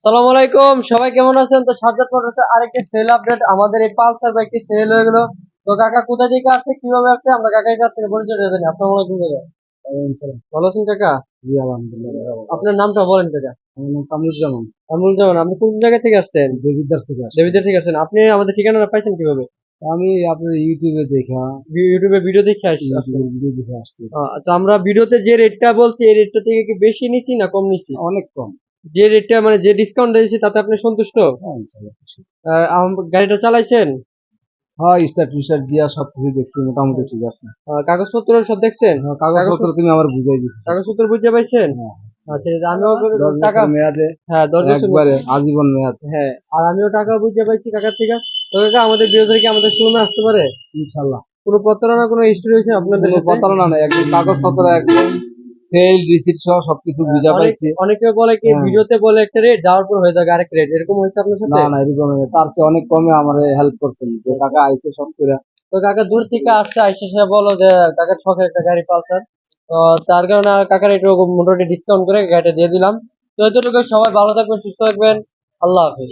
সালাম আলাইকুম সবাই কেমন আছেন? তো সাজ্জাদ মোটরস আরেকটি সেল আপডেট আমাদের এই পালসার বাইকটি সেল হয়ে গেল। তো কাকা কোথা থেকে আসছে কীভাবে আসছে আমরা কাকার কাছ থেকে পরিচয় দিয়ে জানি। আসসালামু আলাইকুম কাকা। ভালো আছেন কাকা? জি আলহামদুলিল্লাহ আপনার নামটা বলেন কাকা। আমার নাম কামরুজ্জামান। আমরুজ্জামান আপনি কোন জায়গা থেকে আসছেন? দেবিদ্দার থেকে আসছি। দেবিদ্বার থেকে আসছেন। আপনি আমাদের ঠিকানাটা পাইছেন কীভাবে? আমি আপনার ইউটিউবে দেখা। ইউটিউবে ভিডিও দেখে আসছি ভিডিও দেখে আসছি। তো আমরা ভিডিওতে যে রেটটা বলছি এই রেটটা থেকে কি বেশি নিছি না কম নিছি? অনেক কম। যে রেটটা মানে যে ডিসকাউন্ট দিয়েছি তাতে আপনি সন্তুষ্ট? হ্যাঁ গাড়িটা চালাইছেন? হ্যাঁ স্টার টিশার্ট দিয়া সব কিছু দেখছি মোটামুটি ঠিক আছে। কাগজপত্র সব দেখছেন? হ্যাঁ, কাগজপত্র তুমি আমার বুঝাই দিছো। কাগজপত্র বুঝতে পাইছেন? হ্যাঁ। আচ্ছা আমিও টাকা মেয়াদে হ্যাঁ দশ বছর একবারে আজীবন মেয়াদ। হ্যাঁ আর আমিও টাকা বুঝতে পাইছি কাকার থেকে। তো কাকা আমাদের বিরোধী কি আমাদের শোরুমে আসতে পারে? ইনশাআল্লাহ। কোনো প্রতারণা কোনো হিস্ট্রি হয়েছে আপনাদের প্রতারণা নাই একদম কাগজপত্র একদম। সেল রিসিট সহ সবকিছু বুঝা অনেক- পাইছি। অনেকে বলে কি হ্যাঁ। ভিডিওতে বলে একটা রেট যাওয়ার পর হয়ে যাবে আরেক রেট এরকম হয়েছে আপনার সাথে? না না এরকম না। তার চেয়ে অনেক কমে আমার হেল্প করছেন। যে টাকা আইছে সব করে তো কাকা দূর থেকে আসছে আইসে সে বলো যে কাকার শখের একটা গাড়ি পালসার। তো তার কারণে কাকার একটু মোটামুটি ডিসকাউন্ট করে গাড়িটা দিয়ে দিলাম। তো এতটুকু। সবাই ভালো থাকবেন সুস্থ থাকবেন। আল্লাহ হাফিজ।